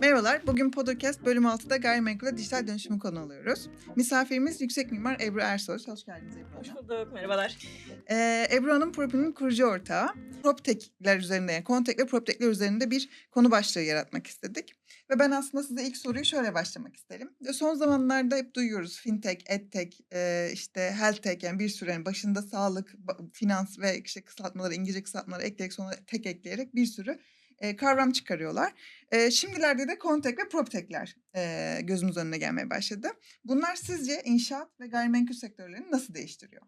Merhabalar, bugün Podcast bölüm 6'da gayrimenkule dijital dönüşümü konu alıyoruz. Misafirimiz yüksek mimar Ebru Ersoy. Hoş geldiniz Ebru Hoş bulduk, merhabalar. Ee, Ebru Hanım Propi'nin kurucu ortağı. PropTech'ler üzerinde, yani Contek ve PropTech'ler üzerinde bir konu başlığı yaratmak istedik. Ve ben aslında size ilk soruyu şöyle başlamak isterim. Son zamanlarda hep duyuyoruz fintech, edtech, e, işte healthtech yani bir süre başında sağlık, finans ve işte kısaltmaları, İngilizce kısaltmaları ekleyerek sonra tek ekleyerek bir sürü e, kavram çıkarıyorlar. E, şimdilerde de Contek ve PropTech'ler e, gözümüz önüne gelmeye başladı. Bunlar sizce inşaat ve gayrimenkul sektörlerini nasıl değiştiriyor?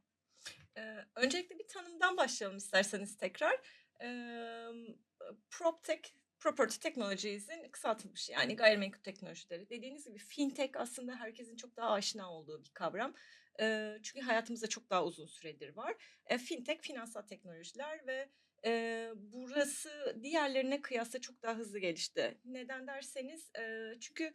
Öncelikle bir tanımdan başlayalım isterseniz tekrar. Ee, PropTech, Property Technologies'in kısaltılmışı yani gayrimenkul teknolojileri. Dediğiniz gibi fintech aslında herkesin çok daha aşina olduğu bir kavram. Ee, çünkü hayatımızda çok daha uzun süredir var. Ee, fintech, finansal teknolojiler ve e, burası diğerlerine kıyasla çok daha hızlı gelişti. Neden derseniz e, çünkü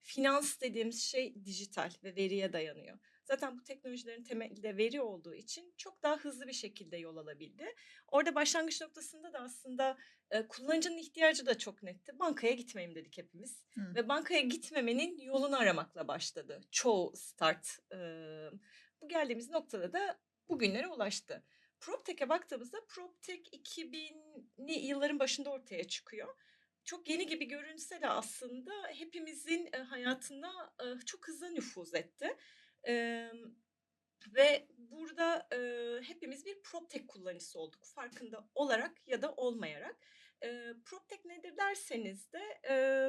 finans dediğimiz şey dijital ve veriye dayanıyor. Zaten bu teknolojilerin temeli de veri olduğu için çok daha hızlı bir şekilde yol alabildi. Orada başlangıç noktasında da aslında e, kullanıcının ihtiyacı da çok netti. Bankaya gitmeyeyim dedik hepimiz. Hı. Ve bankaya gitmemenin yolunu aramakla başladı. Çoğu start. e, bu geldiğimiz noktada da bugünlere ulaştı. PropTech'e baktığımızda PropTech 2000'li yılların başında ortaya çıkıyor çok yeni gibi görünse de aslında hepimizin hayatına çok hızlı nüfuz etti. E, ve burada e, hepimiz bir PropTech kullanıcısı olduk farkında olarak ya da olmayarak. E, PropTech nedir derseniz de e,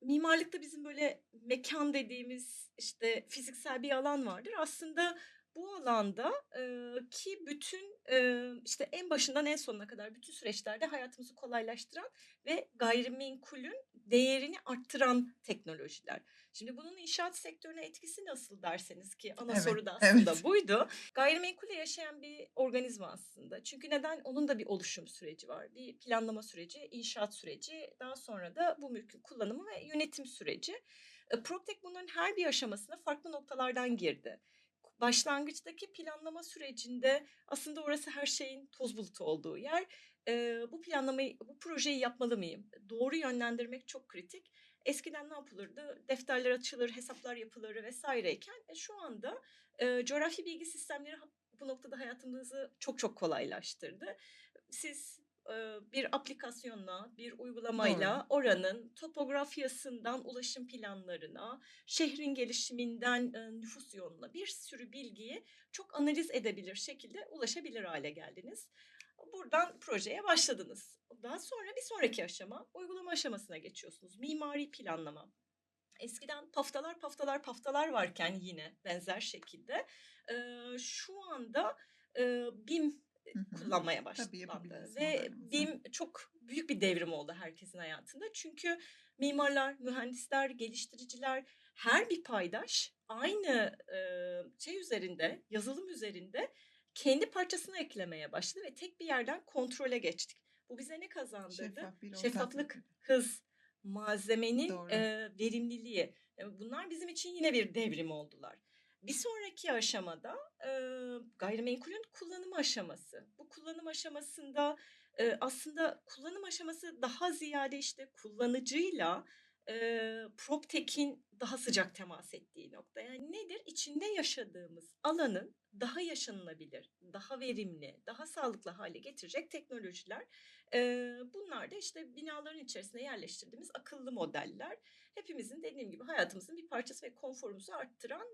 mimarlıkta bizim böyle mekan dediğimiz işte fiziksel bir alan vardır. Aslında bu alanda e, ki bütün e, işte en başından en sonuna kadar bütün süreçlerde hayatımızı kolaylaştıran ve gayrimenkulün değerini arttıran teknolojiler. Şimdi bunun inşaat sektörüne etkisi nasıl derseniz ki ana Evet, soru da aslında evet. buydu. Gayrimenkule yaşayan bir organizma aslında. Çünkü neden? Onun da bir oluşum süreci var. Bir planlama süreci, inşaat süreci, daha sonra da bu mülkün kullanımı ve yönetim süreci. E, PropTech bunların her bir aşamasına farklı noktalardan girdi başlangıçtaki planlama sürecinde aslında orası her şeyin toz bulutu olduğu yer. Ee, bu planlamayı, bu projeyi yapmalı mıyım? Doğru yönlendirmek çok kritik. Eskiden ne yapılırdı? Defterler açılır, hesaplar yapılır vesaireyken e, şu anda e, coğrafi bilgi sistemleri bu noktada hayatımızı çok çok kolaylaştırdı. Siz e, bir aplikasyonla, bir uygulamayla oranın topografyasından ulaşım planlarına, şehrin gelişiminden nüfus yoğunluğuna bir sürü bilgiyi çok analiz edebilir şekilde ulaşabilir hale geldiniz. Buradan projeye başladınız. Daha sonra bir sonraki aşama uygulama aşamasına geçiyorsunuz. Mimari planlama. Eskiden paftalar paftalar paftalar varken yine benzer şekilde şu anda BIM. Kullanmaya başlandı. Ve. BIM çok büyük bir devrim oldu herkesin hayatında. Çünkü mimarlar, mühendisler, geliştiriciler her bir paydaş aynı şey üzerinde, yazılım üzerinde kendi parçasını eklemeye başladı ve tek bir yerden kontrole geçtik. Bu bize ne kazandırdı? Şeffaf Şeffaflık, hız, malzemenin Doğru. e, verimliliği. Bunlar bizim için yine bir devrim oldular. Bir sonraki aşamada e, gayrimenkulün kullanım aşaması. Bu kullanım aşamasında e, aslında kullanım aşaması daha ziyade işte kullanıcıyla e, PropTech'in daha sıcak temas ettiği nokta. Yani nedir? İçinde yaşadığımız alanın daha yaşanılabilir, daha verimli, daha sağlıklı hale getirecek teknolojiler. Bunlar da işte binaların içerisine yerleştirdiğimiz akıllı modeller. Hepimizin dediğim gibi hayatımızın bir parçası ve konforumuzu arttıran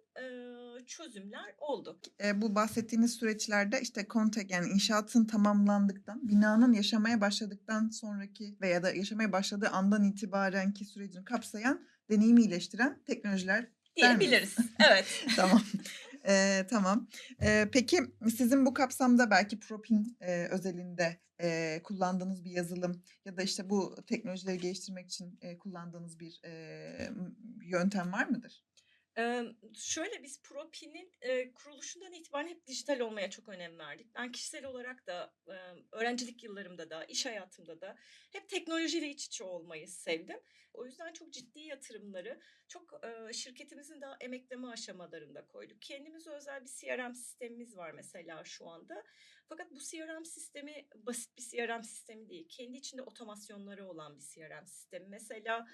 çözümler oldu. Bu bahsettiğiniz süreçlerde işte kontek yani inşaatın tamamlandıktan, binanın yaşamaya başladıktan sonraki veya da yaşamaya başladığı andan itibarenki sürecini kapsayan, deneyimi iyileştiren teknolojiler? Diyebiliriz. Evet. tamam. E, tamam. E, peki sizin bu kapsamda belki Propin e, özelinde e, kullandığınız bir yazılım ya da işte bu teknolojileri geliştirmek için e, kullandığınız bir e, yöntem var mıdır? Emm, şöyle, biz Propi'nin, eee, kuruluşundan itibaren hep dijital olmaya çok önem verdik. Ben kişisel olarak da, emm, öğrencilik yıllarımda da, iş hayatımda da hep teknolojiyle iç içe olmayı sevdim. O yüzden çok ciddi yatırımları çok, eee, şirketimizin daha emekleme aşamalarında koyduk. Kendimize özel bir CRM sistemimiz var mesela şu anda. Fakat bu CRM sistemi basit bir CRM sistemi değil. Kendi içinde otomasyonları olan bir CRM sistemi. Mesela,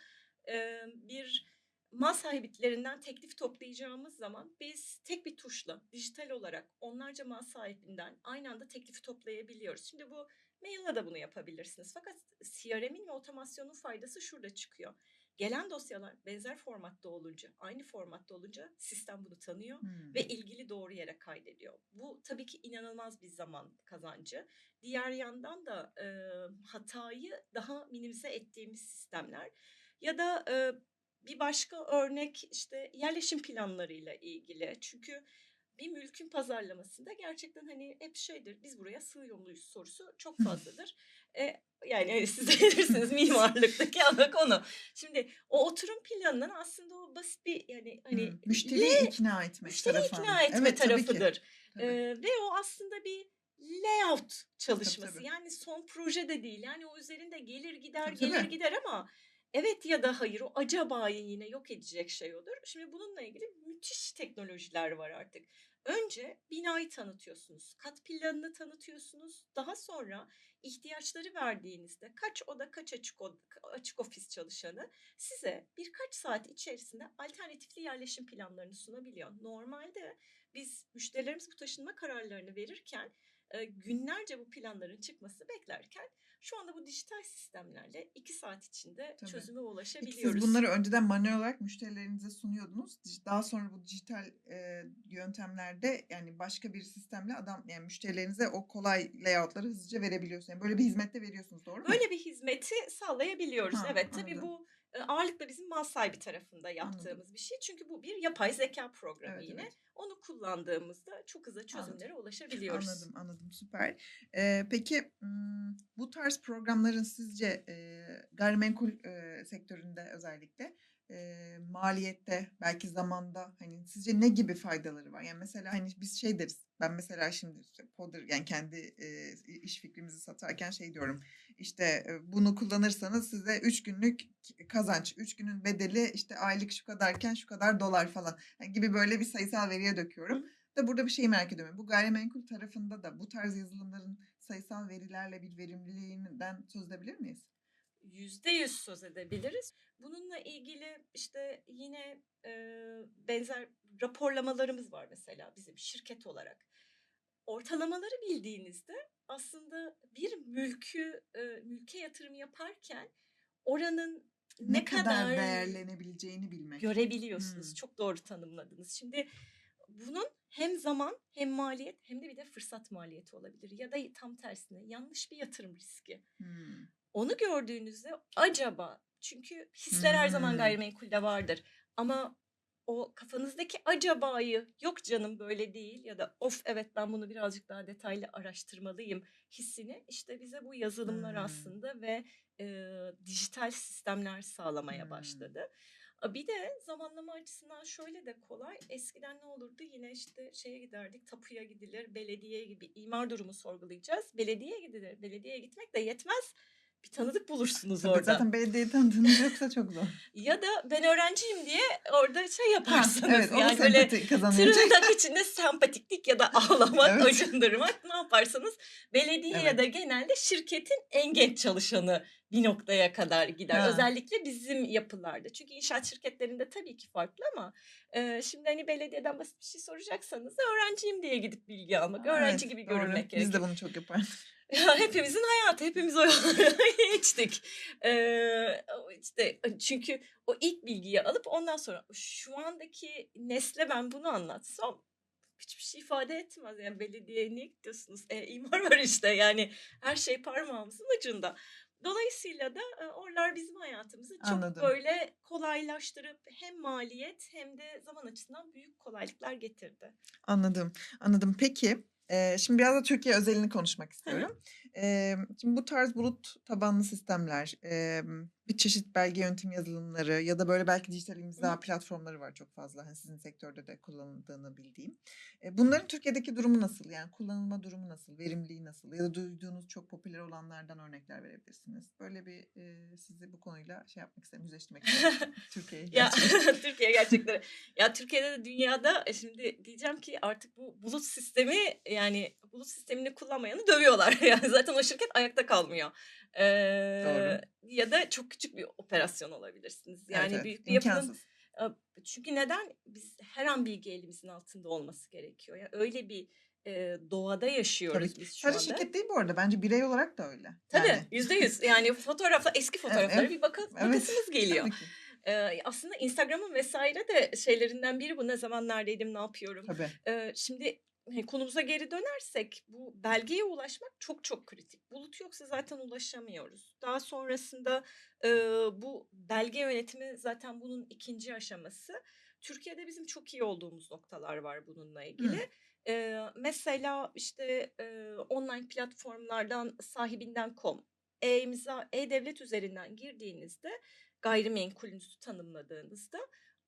emm, bir mal sahiplerinden teklif toplayacağımız zaman biz tek bir tuşla dijital olarak onlarca mal sahibinden aynı anda teklifi toplayabiliyoruz. Şimdi bu mail'la da bunu yapabilirsiniz. Fakat CRM'in ve otomasyonun faydası şurada çıkıyor. Gelen dosyalar benzer formatta olunca, aynı formatta olunca sistem bunu tanıyor Hımm. ve ilgili doğru yere kaydediyor. Bu tabii ki inanılmaz bir zaman kazancı. Diğer yandan da, eee, hatayı daha minimize ettiğimiz sistemler ya da, eee, bir başka örnek, işte, yerleşim planlarıyla ilgili. Çünkü bir mülkün pazarlamasında gerçekten, hani, hep şeydir, "Biz buraya sığıyor muyuz?" sorusu çok fazladır. Eee, yani, siz de bilirsiniz mimarlıktaki ana konu. Şimdi o oturum planının aslında o basit bir, yani, hani, Hımm. Müşteriyi ikna etmek müşteriyi tarafı. ikna etme Evet, tabii tarafıdır. Tabii. Ve o aslında bir layout çalışması. tabii. Yani son proje de değil. Yani o üzerinde gelir gider, Tabii, gelir tabii. gider ama evet ya da hayır o acabayı yine yok edecek şey odur. Şimdi bununla ilgili müthiş teknolojiler var artık. Önce binayı tanıtıyorsunuz. Kat planını tanıtıyorsunuz. Daha sonra ihtiyaçları verdiğinizde kaç oda kaç açık oda, açık ofis çalışanı size birkaç saat içerisinde alternatifli yerleşim planlarını sunabiliyor. Normalde biz müşterilerimiz bu taşınma kararlarını verirken e, günlerce bu planların çıkması beklerken şu anda bu dijital sistemlerle iki saat içinde Tabii. çözüme Peki ulaşabiliyoruz. siz bunları önceden manuel olarak müşterilerinize sunuyordunuz. Daha sonra bu dijital, eee, yöntemlerde, yani, başka bir sistemle adam yani, müşterilerinize o kolay layout'ları hızlıca verebiliyorsunuz. Yani, böyle bir hizmet de veriyorsunuz, doğru mu? Böyle bir hizmeti sağlayabiliyoruz. Ha, Evet, tabii anladım. bu, eee, ağırlıkla bizim mal sahibi tarafında Anladım. yaptığımız bir şey. Çünkü bu bir yapay zekâ programı Evet, yine. evet. Onu kullandığımızda çok hızlı Anladım. çözümlere ulaşabiliyoruz. Anladım, anladım. Süper. Eee, peki, bu tarz programların sizce, eee, gayrimenkul, eee, sektöründe özellikle, eee, maliyette, belki zamanda, hani, sizce ne gibi faydaları var? Yani, mesela, hani, biz şey deriz, ben mesela şimdi işte Podder yani, kendi, eee, iş fikrimizi satarken şey diyorum, işte, eee, bunu kullanırsanız size 3 günlük kazanç, 3 günün bedeli, işte, aylık şu kadarken şu kadar dolar falan, hani, gibi böyle bir sayısal veriye döküyorum. Da burada bir şeyi merak ediyorum. Bu gayrimenkul tarafında da bu tarz yazılımların sayısal verilerle bir verimliliğinden söz edebilir miyiz? %100 söz edebiliriz. Bununla ilgili, işte, yine, eee, benzer raporlamalarımız var mesela bizim şirket olarak. Ortalamaları bildiğinizde aslında bir mülkü, eee, mülke yatırım yaparken oranın Ne ne kadar kadar değerlenebileceğini bilmek. görebiliyorsunuz. Hımm. Çok doğru tanımladınız. Şimdi bunun hem zaman hem maliyet hem de bir de fırsat maliyeti olabilir ya da tam tersine yanlış bir yatırım riski. Hımm. Onu gördüğünüzde acaba çünkü hisler her zaman Hımm. gayrimenkulde vardır ama o kafanızdaki acabayı "Yok canım böyle değil." ya da "Of evet ben bunu birazcık daha detaylı araştırmalıyım." hissini işte bize bu yazılımlar Hımm. aslında ve, eee, dijital sistemler sağlamaya Hımm. başladı. Bir de zamanlama açısından şöyle de kolay. Eskiden ne olurdu? Yine, işte, şeye giderdik, tapuya gidilir, belediyeye gibi imar durumu sorgulayacağız. Belediyeye gidilir. Belediyeye gitmek de yetmez. Bir tanıdık bulursunuz Tabii, orada. zaten belediye tanıdığınız yoksa çok zor. Ya da ben öğrenciyim diye orada şey yaparsınız, evet, o da yani, böyle tırnak içinde sempatiklik ya da ağlamak, Evet. acındırmak ne yaparsanız belediye ya Evet. da genelde şirketin en genç çalışanı bir noktaya kadar gider. Ha. Özellikle bizim yapılarda. Çünkü inşaat şirketlerinde tabii ki farklı ama, eee, şimdi, hani, belediyeden basit bir şey soracaksanız öğrenciyim diye gidip bilgi almak, A, öğrenci evet, gibi doğru. görünmek Biz gerekir. de bunu çok yapardık. Ya, hepimizin hayatı, hepimiz o yolları geçtik. Eee, o işte, çünkü o ilk bilgiyi alıp ondan sonra şu andaki nesle ben bunu anlatsam hiçbir şey ifade etmez. Yani, belediyeye niye gidiyorsunuz? E, imar var işte, yani, her şey parmağımızın ucunda. Dolayısıyla da, eee, oralar bizim hayatımızı çok Anladım. böyle kolaylaştırıp hem maliyet hem de zaman açısından büyük kolaylıklar getirdi. Anladım, anladım. Peki, şimdi biraz da Türkiye özelini konuşmak istiyorum. Emm, şimdi bu tarz bulut tabanlı sistemler, bir çeşit belge yönetim yazılımları ya da böyle belki dijital imza hı. platformları var çok fazla. Hani sizin sektörde de kullanıldığını bildiğim. Eee, bunların Türkiye'deki durumu nasıl? Yani kullanılma durumu nasıl? Verimliliği nasıl? Ya da duyduğunuz çok popüler olanlardan örnekler verebilirsiniz. Böyle bir, eee, sizi bu konuyla şey yapmak isterim, yüzleştirmek isterim. Türkiye Ya. Türkiye gerçekleri. Ya Türkiye'de de dünyada e, şimdi diyeceğim ki artık bu bulut sistemi yani bulut sistemini kullanmayanı dövüyorlar. Yani zaten o şirket ayakta kalmıyor. Doğru. Eee, ya da çok küçük bir operasyon olabilirsiniz. Evet, Yani evet. büyük bir yapının. Aaa, çünkü neden? Biz her an bilgi elimizin altında olması gerekiyor. Ya öyle bir, eee, doğada Tabii yaşıyoruz ki. biz şu Sadece anda. şirket değil bu arada. Bence birey olarak da öyle. Tabii, Yani. %100 yani fotoğrafla eski E fotoğraflara ev bir baka evet. bakasımız geliyor. Tabii. Eee, aslında Instagram'ın vs. de şeylerinden biri bu. Ne zaman neredeydim, ne yapıyorum? Tabii. Eee, şimdi, konumuza geri dönersek bu belgeye ulaşmak çok çok kritik. Bulut yoksa zaten ulaşamıyoruz. Daha sonrasında, eee, bu belge yönetimi zaten bunun 2. aşaması. Türkiye'de bizim çok iyi olduğumuz noktalar var bununla ilgili. Eee, mesela, işte, eee, online platformlardan sahibinden.com, e-imza, e-devlet üzerinden girdiğinizde gayrimenkulünüzü tanımladığınızda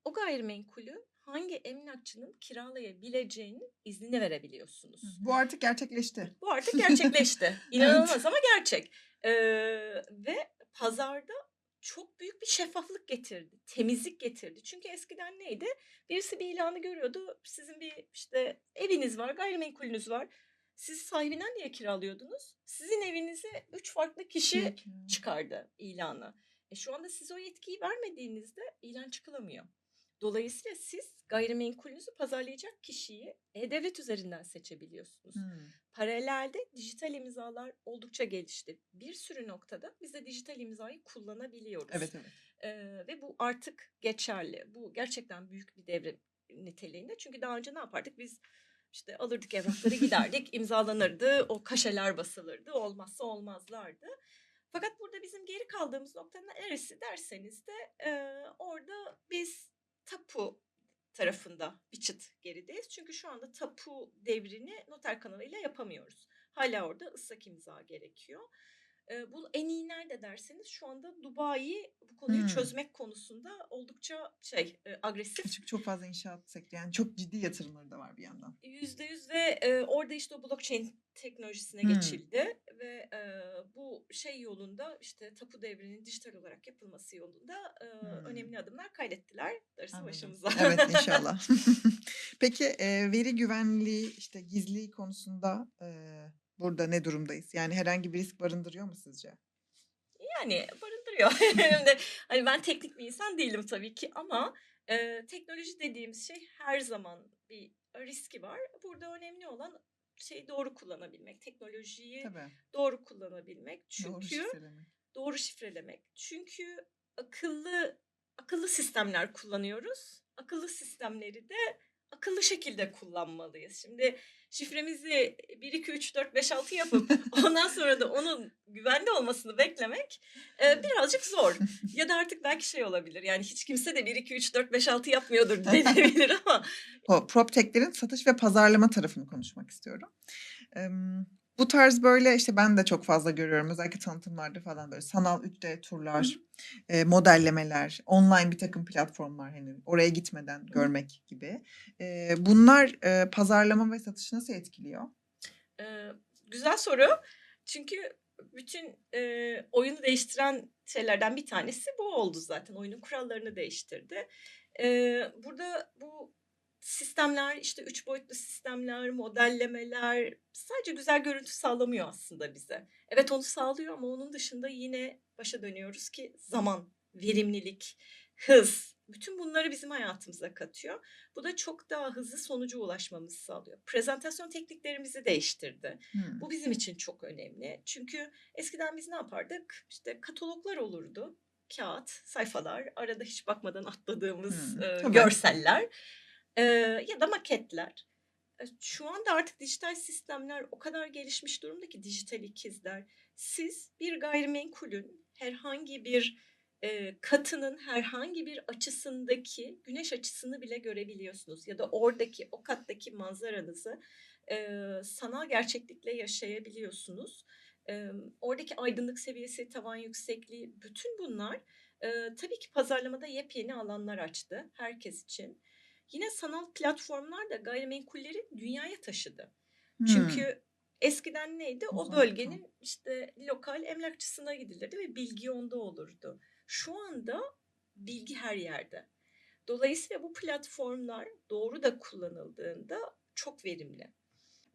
o gayrimenkulü hangi emlakçının kiralayabileceğinin iznini verebiliyorsunuz. bu artık gerçekleşti. Bu artık gerçekleşti. Evet. İnanılmaz ama gerçek. Eee, ve pazarda çok büyük bir şeffaflık getirdi, temizlik getirdi. Çünkü eskiden neydi? Birisi bir ilanı görüyordu. Sizin bir, işte, eviniz var, gayrimenkulünüz var. Siz sahibinden niye kiralıyordunuz? Sizin evinize 3 farklı kişi çıkardı ilanı. E, şu anda siz o yetkiyi vermediğinizde ilan çıkılamıyor. Dolayısıyla siz gayrimenkulünüzü pazarlayacak kişiyi e-devlet üzerinden seçebiliyorsunuz. Hımm. Paralelde dijital imzalar oldukça gelişti. Bir sürü noktada biz de dijital imzayı kullanabiliyoruz. Evet, evet. Eee, ve bu artık geçerli. Bu gerçekten büyük bir devrim niteliğinde. Çünkü daha önce ne yapardık? Biz işte alırdık evrakları giderdik, imzalanırdı, o kaşeler basılırdı, olmazsa olmazlardı. Fakat burada bizim geri kaldığımız nokta neresi derseniz de eee, orada biz tapu tarafında bir çıt gerideyiz. Çünkü şu anda tapu devrini noter kanalıyla yapamıyoruz. Hala orada ıslak imza gerekiyor. Eee, bu en iyi nerede derseniz şu anda Dubai bu konuyu Hımm. çözmek konusunda oldukça şey, eee, agresif. Çünkü çok fazla inşaat sektörü yani çok ciddi yatırımları da var bir yandan. %100 ve, eee, orada işte o blockchain teknolojisine Hımm. geçildi ve, bu şey yolunda işte tapu devrinin dijital olarak yapılması yolunda, eee, Hımm. önemli adımlar kaydettiler. Darısı Anladım. başımıza. Evet, inşallah. Peki, eee, veri güvenliği, işte, gizliliği konusunda, eee, burada ne durumdayız? Yani herhangi bir risk barındırıyor mu sizce? Yani barındırıyor. De hani ben teknik bir insan değilim tabii ki ama, eee, teknoloji dediğimiz şey her zaman bir riski var. Burada önemli olan şeyi doğru kullanabilmek, teknolojiyi Tabii. doğru kullanabilmek. Doğru Çünkü şifrelemek. doğru şifrelemek. Çünkü akıllı akıllı sistemler kullanıyoruz. Akıllı sistemleri de akıllı şekilde kullanmalıyız. Şimdi şifremizi 1 2 3 4 5 6 yapıp ondan sonra da onun güvenli olmasını beklemek, eee, birazcık zor. Ya da artık belki şey olabilir. Yani hiç kimse de 1 2 3 4 5 6 yapmıyordur denebilir ama O PropTech'lerin satış ve pazarlama tarafını konuşmak istiyorum. Bu tarz böyle, işte, ben de çok fazla görüyorum. Özellikle tanıtımlarda falan böyle sanal 3D Hı turlar, hı. eee, modellemeler, online birtakım platformlar, hani, oraya gitmeden Hı görmek gibi. Eee, bunlar, eee, pazarlama ve satışı nasıl etkiliyor? Eee, güzel soru. Çünkü bütün, eee, oyunu değiştiren şeylerden bir tanesi bu oldu zaten. Oyunun kurallarını değiştirdi. Eee, burada bu sistemler, işte, 3 boyutlu sistemler, modellemeler sadece güzel görüntü sağlamıyor aslında bize. Evet, onu sağlıyor ama onun dışında yine başa dönüyoruz ki zaman, verimlilik, hız, bütün bunları bizim hayatımıza katıyor. Bu da çok daha hızlı sonuca ulaşmamızı sağlıyor. Prezentasyon tekniklerimizi değiştirdi. Hımm. Bu bizim için çok önemli. Çünkü eskiden biz ne yapardık? İşte kataloglar olurdu. Kağıt, sayfalar, arada hiç bakmadan atladığımız, eee, Tabii. görseller, eee, ya da maketler. Şu anda artık dijital sistemler o kadar gelişmiş durumda ki dijital ikizler. Siz bir gayrimenkulün herhangi bir, eee, katının herhangi bir açısındaki güneş açısını bile görebiliyorsunuz ya da oradaki, o kattaki manzaranızı, eee, sanal gerçeklikle yaşayabiliyorsunuz Eee, oradaki aydınlık seviyesi, tavan yüksekliği bütün bunlar, eee, tabii ki pazarlamada yepyeni alanlar açtı herkes için. Yine sanal platformlar da gayrimenkulleri dünyaya taşıdı. Hımm. Çünkü eskiden neydi? O bölgenin, işte, lokal emlakçısına gidilirdi ve bilgi onda olurdu. Şu anda bilgi her yerde. Dolayısıyla bu platformlar doğru da kullanıldığında çok verimli.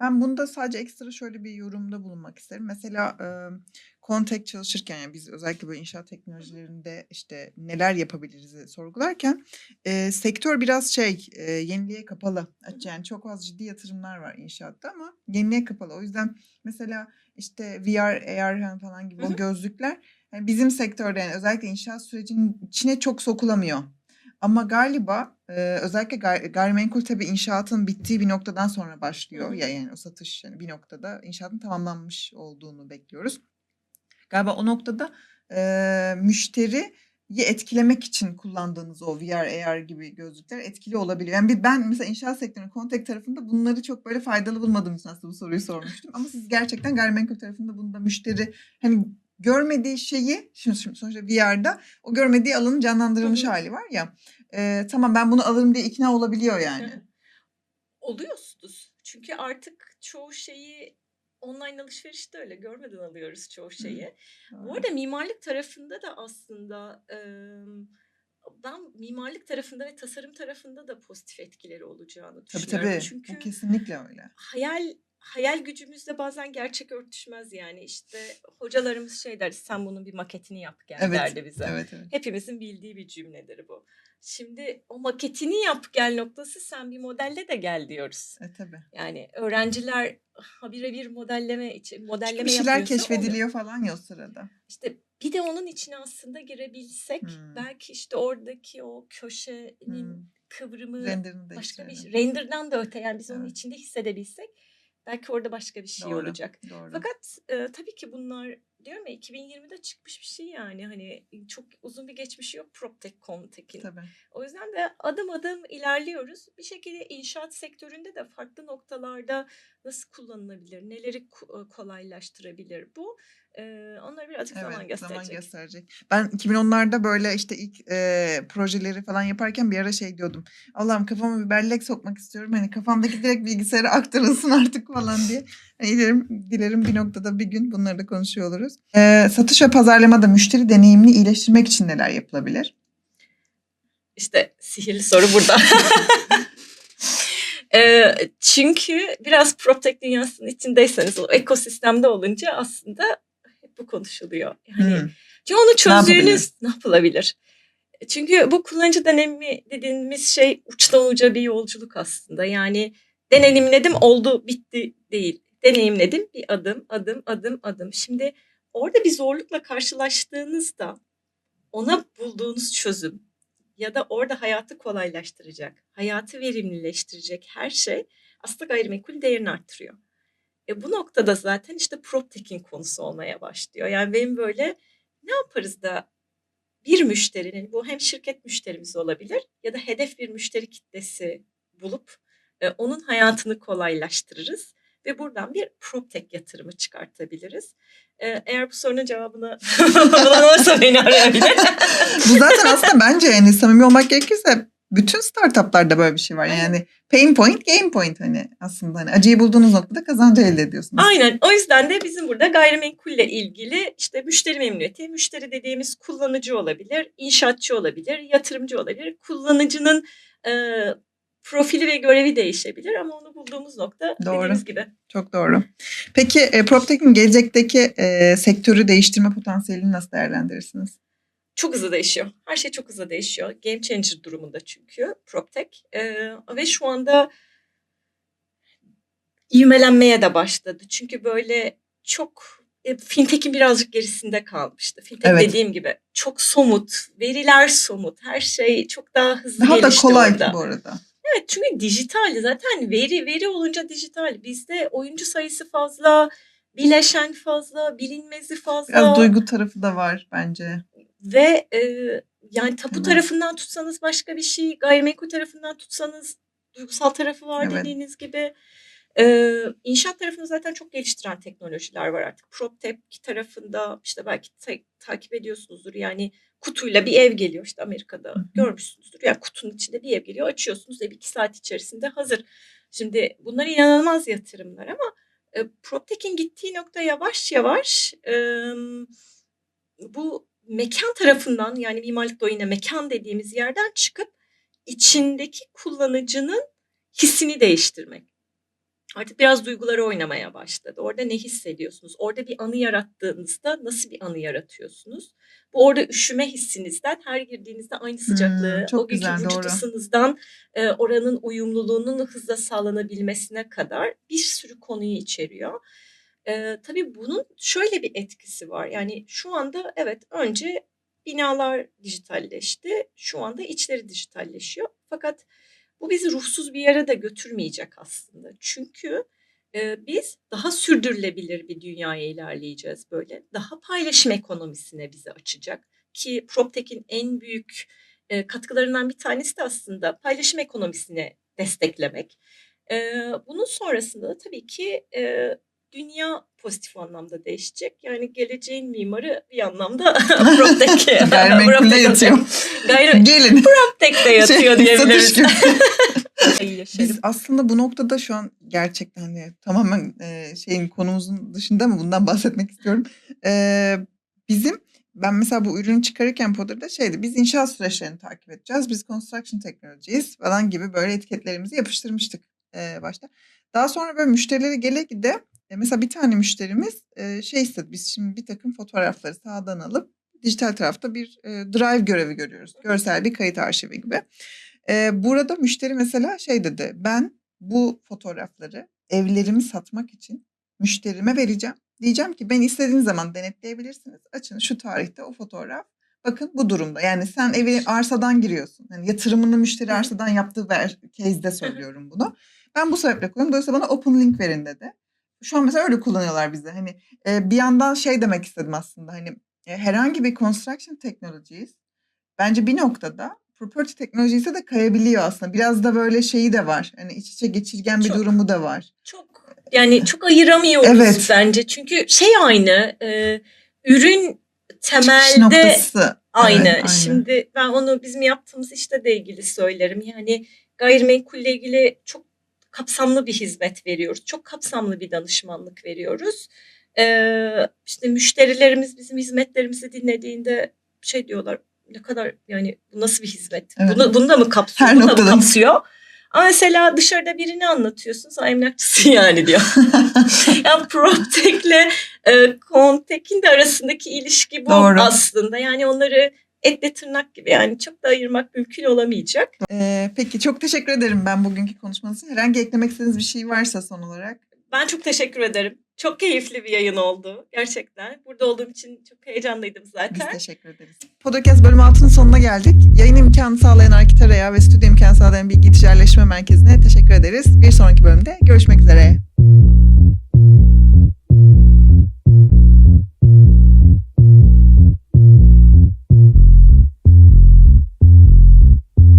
Ben bunda sadece ekstra şöyle bir yorumda bulunmak isterim. Mesela, emm, Contact çalışırken, yani, biz özellikle böyle inşaat teknolojilerinde, işte, neler yapabiliriz'i sorgularken, eee, sektör biraz şey, eee, yeniliğe kapalı. Yani, çok az ciddi yatırımlar var inşaatta ama yeniliğe kapalı. O yüzden mesela, işte, VR, AR falan gibi o gözlükler, hani, bizim sektörde, yani, özellikle inşaat sürecinin içine çok sokulamıyor. Ama galiba, eee, özellikle gay gayrimenkul tabii inşaatın bittiği bir noktadan sonra başlıyor. Ya, yani, o satış, hani, bir noktada inşaatın tamamlanmış olduğunu bekliyoruz. Galiba o noktada, eee, müşteriyi etkilemek için kullandığınız o VR, AR gibi gözlükler etkili olabiliyor. Yani, bir ben mesela inşaat sektörünün Contact tarafında bunları çok böyle faydalı bulmadığım için aslında bu soruyu sormuştum. Ama siz gerçekten gayrimenkul tarafında bunda müşteri, hani, görmediği şeyi şimdi şimdi sonuçta VR'da o görmediği alanın canlandırılmış hı. hâli var ya, eee, tamam ben bunu alırım diye ikna olabiliyor yani. hı. Oluyorsunuz. Çünkü artık çoğu şeyi online alışverişte öyle görmeden alıyoruz çoğu şeyi. Bu arada mimarlık tarafında da aslında, ben mimarlık tarafında ve tasarım tarafında da pozitif etkileri olacağını Tabii, düşünüyorum. tabii. O Çünkü kesinlikle öyle. hayal hayal gücümüzle bazen gerçek örtüşmez yani. İşte, hocalarımız şey der, "Sen bunun bir maketini yap gel." Evet. derdi bize. Evet, evet. Hepimizin bildiği bir cümledir bu. Şimdi o maketini yap gel noktası, sen bir modelle de gel diyoruz. E, tabii. Yani öğrenciler ha bire bir modelleme için Çünkü bir modelleme şeyler yapıyorsa oluyor. keşfediliyor falan ya o sırada. İşte, bir de onun içine aslında girebilsek Hımm. belki, işte, oradaki o köşenin Hımm. kıvrımı başka bir değiştirelim. render'dan da öte, yani, biz onun Evet. içinde hissedebilsek belki orada başka bir şey Doğru, olacak. doğru. Fakat, eee, tabii ki bunlar diyorum ya 2020'de çıkmış bir şey yani. Hani, çok uzun bir geçmişi yok PropTech, Contech'in. Tabii. O yüzden de adım adım ilerliyoruz. Bir şekilde inşaat sektöründe de farklı noktalarda nasıl kullanılabilir, neleri eee, kolaylaştırabilir bu? Onları birazcık zaman Evet, zaman gösterecek. gösterecek. Ben 2010'larda böyle, işte, ilk, eee, projeleri falan yaparken bir ara şey diyordum. Allah'ım kafama bir bellek sokmak istiyorum. Hani, kafamdaki direkt bilgisayara aktarılsın artık falan diye. Hani, dilerim dilerim bir noktada bir gün bunları da konuşuyor oluruz. Eee, satış ve pazarlamada müşteri deneyimini iyileştirmek için neler yapılabilir? İşte, sihirli soru burada. Eee, çünkü biraz PropTech dünyasının içindeyseniz, o ekosistemde olunca aslında bu konuşuluyor. Yani, Hımm. çünkü onu Ne çözdüğünüz ne yapılabilir? Çünkü bu kullanıcı deneyimi dediğimiz şey uçtan uca bir yolculuk aslında. Yani, deneyimledim, oldu, bitti değil. Deneyimledim, bir adım, adım, adım, adım. Şimdi orada bir zorlukla karşılaştığınızda ona bulduğunuz çözüm ya da orada hayatı kolaylaştıracak, hayatı verimlileştirecek her şey aslında gayrimenkulün değerini arttırıyor. E, bu noktada zaten, işte, PropTech'in konusu olmaya başlıyor. Yani, benim böyle ne yaparız da bir müşterinin, bu hem şirket müşterimiz olabilir ya da hedef bir müşteri kitlesi bulup, eee, onun hayatını kolaylaştırırız ve buradan bir PropTech yatırımı çıkartabiliriz. Eee, eğer bu sorunun cevabını bulamazsa beni arayabilir. Bu zaten aslında bence, yani, samimi olmak gerekirse bütün startup'larda böyle bir şey var. Yani, pain point, gain point, hani, aslında, hani, acıyı bulduğunuz noktada kazancı elde ediyorsunuz. Aynen. O yüzden de bizim burada gayrimenkulle ilgili, işte, müşteri memnuniyeti, müşteri dediğimiz kullanıcı olabilir, inşaatçı olabilir, yatırımcı olabilir. Kullanıcının, eee, profili ve görevi değişebilir ama onu bulduğumuz nokta Doğru. dediğimiz gibi. Çok doğru. Peki, eee, PropTech'in gelecekteki, eee, sektörü değiştirme potansiyelini nasıl değerlendirirsiniz? Çok hızlı değişiyor. Her şey çok hızlı değişiyor. Game changer durumunda çünkü PropTech. Eee, ve şu anda ivmelenmeye de başladı. Çünkü böyle çok e, fintech'in birazcık gerisinde kalmıştı. Fintech Evet. dediğim gibi çok somut, veriler somut, her şey çok daha hızlı Daha da kolay orada. bu arada. Evet çünkü dijital zaten veri veri olunca dijital. Bizde oyuncu sayısı fazla, bileşen fazla, bilinmezi fazla. Biraz duygu tarafı da var bence. Ve eee, yani tapu mi? tarafından tutsanız başka bir şey, gayrimenkul tarafından tutsanız duygusal tarafı var Evet. dediğiniz gibi. Ee, inşaat tarafında zaten çok geliştiren teknolojiler var artık. PropTech tarafında işte belki ta- takip ediyorsunuzdur. Yani kutuyla bir ev geliyor işte Amerika'da hı. görmüşsünüzdür. Yani kutunun içinde bir ev geliyor açıyorsunuz ev iki saat içerisinde hazır. Şimdi bunlar inanılmaz yatırımlar ama e, PropTech'in gittiği nokta yavaş yavaş e, bu mekan tarafından yani mimarlıkta o yine mekan dediğimiz yerden çıkıp içindeki kullanıcının hissini değiştirmek. Artık biraz duyguları oynamaya başladı. Orada ne hissediyorsunuz? Orada bir anı yarattığınızda nasıl bir anı yaratıyorsunuz? Bu orada üşüme hissinizden her girdiğinizde aynı sıcaklığı, Hmm, çok o günkü güzel, vücut doğru. ısınızdan e, oranın uyumluluğunun hızla sağlanabilmesine kadar bir sürü konuyu içeriyor. E, tabii bunun şöyle bir etkisi var. Yani şu anda evet önce binalar dijitalleşti. Şu anda içleri dijitalleşiyor. Fakat bu bizi ruhsuz bir yere de götürmeyecek aslında. Çünkü e, biz daha sürdürülebilir bir dünyaya ilerleyeceğiz böyle. Daha paylaşım ekonomisine bizi açacak. Ki PropTech'in en büyük e, katkılarından bir tanesi de aslında paylaşım ekonomisini desteklemek. E, bunun sonrasında da tabii ki e, dünya pozitif anlamda değişecek. Yani geleceğin mimarı bir anlamda PropTech. Gayrimenkulde yatıyor. Gayri Gelin. PropTech'te yatıyor Şey, diyebiliriz. Biz aslında bu noktada şu an gerçekten hani tamamen e, şeyin konumuzun dışında mı bundan bahsetmek istiyorum. E, bizim ben mesela bu ürünü çıkarırken Podder'da şeydi biz inşaat süreçlerini takip edeceğiz. Biz construction technologies falan gibi böyle etiketlerimizi yapıştırmıştık e, başta. Daha sonra böyle müşterilere gele gide e, mesela bir tane müşterimiz e, şey istedi. Biz şimdi bir takım fotoğrafları sağdan alıp dijital tarafta bir e, drive görevi görüyoruz. Görsel bir kayıt arşivi gibi. Burada müşteri mesela şey dedi. Ben bu fotoğrafları evlerimi satmak için müşterime vereceğim. Diyeceğim ki ben istediğiniz zaman denetleyebilirsiniz. Açın şu tarihte o fotoğraf. Bakın bu durumda. Yani sen evi arsadan giriyorsun. Yani yatırımını müşteri arsadan yaptığı ver, case'de söylüyorum bunu. Ben bu sebeple kullanıyorum. Dolayısıyla bana open link verin dedi. Şu an mesela öyle kullanıyorlar bizi. Hani e, bir yandan şey demek istedim aslında. Hani e, herhangi bir construction technologies bence bir noktada property teknolojisi de kayabiliyor aslında. Biraz da böyle şeyi de var. Hani iç içe geçirgen bir Çok. durumu da var. Çok yani çok ayıramıyoruz Evet. bence. Çünkü şey aynı. e, ürün temelde aynı. Evet, aynı. Şimdi ben onu bizim yaptığımız işte de ilgili söylerim. Yani gayrimenkulle ilgili çok kapsamlı bir hizmet veriyoruz. Çok kapsamlı bir danışmanlık veriyoruz. Ee, işte müşterilerimiz bizim hizmetlerimizi dinlediğinde şey diyorlar ne kadar yani bu nasıl bir hizmet? Evet. Bunu, bunu da mı kapsıyor? Her bunu da mı kapsıyor? Ama mesela dışarıda birini anlatıyorsun. Sen emlakçısın yani diyor. yani PropTech'le e, Contech'in de arasındaki ilişki bu Doğru. aslında. Yani onları etle tırnak gibi yani çok da ayırmak mümkün olamayacak. Ee, peki çok teşekkür ederim ben bugünkü konuşmanız için. Herhangi eklemek istediğiniz bir şey varsa son olarak. Ben çok teşekkür ederim. Çok keyifli bir yayın oldu gerçekten. Burada olduğum için çok heyecanlıydım Biz zaten. teşekkür ederiz. Podcast bölüm 6'nın sonuna geldik. Yayın imkanı sağlayan Arkitara'ya ve stüdyo imkanı sağlayan Bilgi Ticaretleşme Merkezi'ne teşekkür ederiz. Bir sonraki bölümde görüşmek üzere.